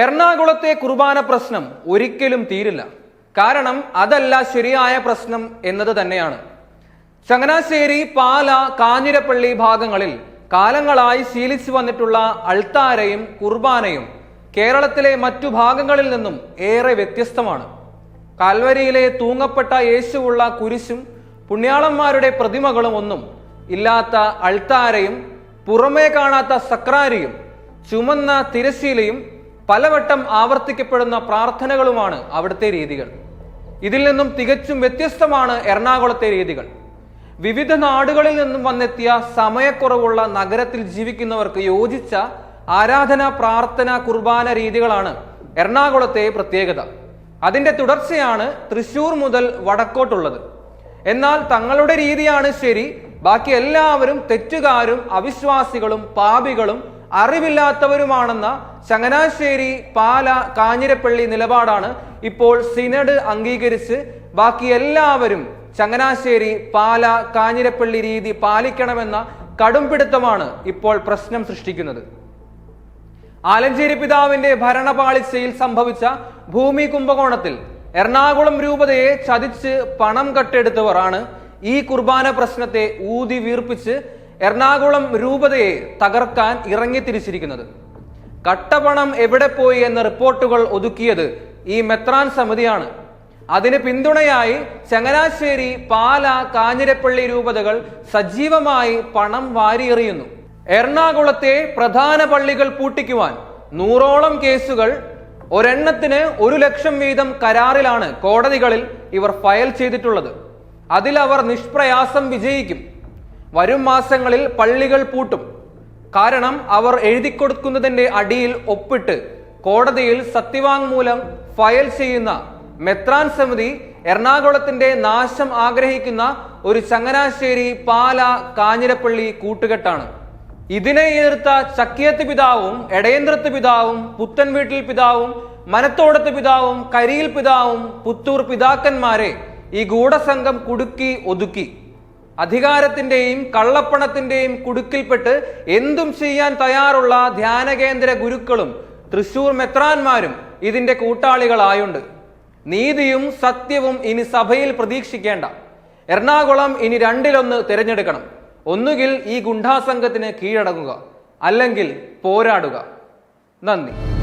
എറണാകുളത്തെ കുർബാന പ്രശ്നം ഒരിക്കലും തീരില്ല. കാരണം അതല്ല ശരിയായ പ്രശ്നം എന്നത് തന്നെയാണ്. ചങ്ങനാശ്ശേരി പാല കാഞ്ഞിരപ്പള്ളി ഭാഗങ്ങളിൽ കാലങ്ങളായി ശീലിച്ചു വന്നിട്ടുള്ള അൾത്താരയും കുർബാനയും കേരളത്തിലെ മറ്റു ഭാഗങ്ങളിൽ നിന്നും ഏറെ വ്യത്യസ്തമാണ്. കാൽവരിയിലെ തൂങ്ങപ്പെട്ട യേശുവുള്ള കുരിശും പുണ്യാളന്മാരുടെ പ്രതിമകളും ഒന്നും ഇല്ലാത്ത അൾത്താരയും പുറമേ കാണാത്ത സക്രാരിയും ചുമന്ന തിരശീലയും പലവട്ടം ആവർത്തിക്കപ്പെടുന്ന പ്രാർത്ഥനകളുമാണ് അവിടുത്തെ രീതികൾ. ഇതിൽ നിന്നും തികച്ചും വ്യത്യസ്തമാണ് എറണാകുളത്തെ രീതികൾ. വിവിധ നാടുകളിൽ നിന്നും വന്നെത്തിയ സമയക്കുറവുള്ള നഗരത്തിൽ ജീവിക്കുന്നവർക്ക് യോജിച്ച ആരാധന പ്രാർത്ഥന കുർബാന രീതികളാണ് എറണാകുളത്തെ പ്രത്യേകത. അതിന്റെ തുടർച്ചയാണ് തൃശൂർ മുതൽ വടക്കോട്ടുള്ളത്. എന്നാൽ തങ്ങളുടെ രീതിയാണ് ശരി. ബാക്കി എല്ലാവരും തെറ്റുകാരും അവിശ്വാസികളും പാപികളും അറിവില്ലാത്തവരുമാണെന്ന ചങ്ങനാശ്ശേരി പാല കാഞ്ഞിരപ്പള്ളി നിലപാടാണ് ഇപ്പോൾ സിനഡ് അംഗീകരിച്ച് ബാക്കി എല്ലാവരും ചങ്ങനാശ്ശേരി പാല കാഞ്ഞിരപ്പള്ളി രീതി പാലിക്കണമെന്ന കടുംപിടുത്തമാണ് ഇപ്പോൾ പ്രശ്നം സൃഷ്ടിക്കുന്നത്. ആലഞ്ചേരി പിതാവിന്റെ ഭരണപാളിച്ചയിൽ സംഭവിച്ച ഭൂമി കുംഭകോണത്തിൽ എറണാകുളം രൂപതയെ ചതിച്ച് പണം കട്ടെടുത്തവർ ആണ് ഈ കുർബാന പ്രശ്നത്തെ ഊതി വീർപ്പിച്ച് എറണാകുളം രൂപതയെ തകർക്കാൻ ഇറങ്ങിത്തിരിച്ചിരിക്കുന്നത്. കട്ടപണം എവിടെ പോയി എന്ന റിപ്പോർട്ടുകൾ ഒതുക്കിയത് ഈ മെത്രാൻ സമിതിയാണ്. അതിന് പിന്തുണയായി ചങ്ങനാശ്ശേരി പാല കാഞ്ഞിരപ്പള്ളി രൂപതകൾ സജീവമായി പണം വാരിയെറിയുന്നു. എറണാകുളത്തെ പ്രധാന പള്ളികൾ പൂട്ടിക്കുവാൻ നൂറോളം കേസുകൾ ഒരെണ്ണത്തിന് ഒരു ലക്ഷം വീതം കരാറിലാണ് കോടതികളിൽ ഇവർ ഫയൽ ചെയ്തിട്ടുള്ളത്. അതിൽ അവർ നിഷ്പ്രയാസം വിജയിക്കും. വരും മാസങ്ങളിൽ പള്ളികൾ പൂട്ടും. കാരണം അവർ എഴുതി കൊടുക്കുന്നതിന്റെ അടിയിൽ ഒപ്പിട്ട് കോടതിയിൽ സത്യവാങ്മൂലം ഫയൽ ചെയ്യുന്ന മെത്രാൻ സമിതി എറണാകുളത്തിന്റെ നാശം ആഗ്രഹിക്കുന്ന ഒരു ചങ്ങനാശ്ശേരി പാല കാഞ്ഞിരപ്പള്ളി കൂട്ടുകെട്ടാണ്. ഇതിനെ എതിർത്ത ചക്കിയത്ത് പിതാവും എടയന്ത്രത്ത് പിതാവും പുത്തൻ വീട്ടിൽ പിതാവും മനത്തോടത്ത് പിതാവും കരിയിൽ പിതാവും പുത്തൂർ പിതാക്കന്മാരെ ഈ ഗൂഢസംഘം കുടുക്കി ഒതുക്കി. അധികാരത്തിന്റെയും കള്ളപ്പണത്തിന്റെയും കുടുക്കിൽപ്പെട്ട് എന്തും ചെയ്യാൻ തയ്യാറുള്ള ധ്യാനകേന്ദ്ര ഗുരുക്കളും തൃശൂർ മെത്രാന്മാരും ഇതിന്റെ കൂട്ടാളികളായുണ്ട്. നീതിയും സത്യവും ഇനി സഭയിൽ പ്രതീക്ഷിക്കേണ്ട. എറണാകുളം ഇനി രണ്ടിലൊന്ന് തിരഞ്ഞെടുക്കണം. ഒന്നുകിൽ ഈ ഗുണ്ടാസംഘത്തിന് കീഴടങ്ങുക. അല്ലെങ്കിൽ പോരാടുക. നന്ദി.